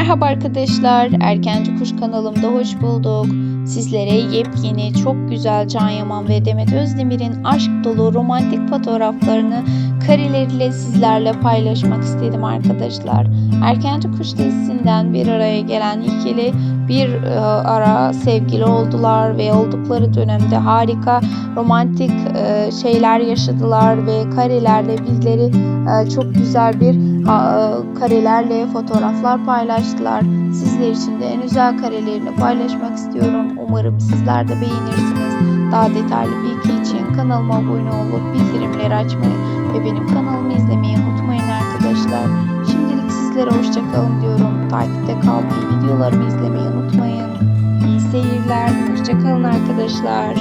Merhaba arkadaşlar, Erkenci Kuş kanalımda hoş bulduk. Sizlere yepyeni, çok güzel Can Yaman ve Demet Özdemir'in aşk dolu romantik fotoğraflarını kareleriyle sizlerle paylaşmak istedim arkadaşlar. Erkenci Kuş dizisinden bir araya gelen ikili bir e, ara sevgili oldular ve oldukları dönemde harika romantik e, şeyler yaşadılar ve karelerle bizleri e, çok güzel bir karelerle fotoğraflar paylaştılar. Sizler için de en güzel karelerini paylaşmak istiyorum. Umarım sizler de beğenirsiniz. Daha detaylı bilgi için kanalıma abone olup bildirimleri açmayı ve benim kanalımı izlemeyi unutmayın arkadaşlar. Şimdilik sizlere hoşçakalın diyorum. Takipte kalmayı, videolarımı izlemeyi unutmayın. İyi seyirler. Hoşçakalın arkadaşlar.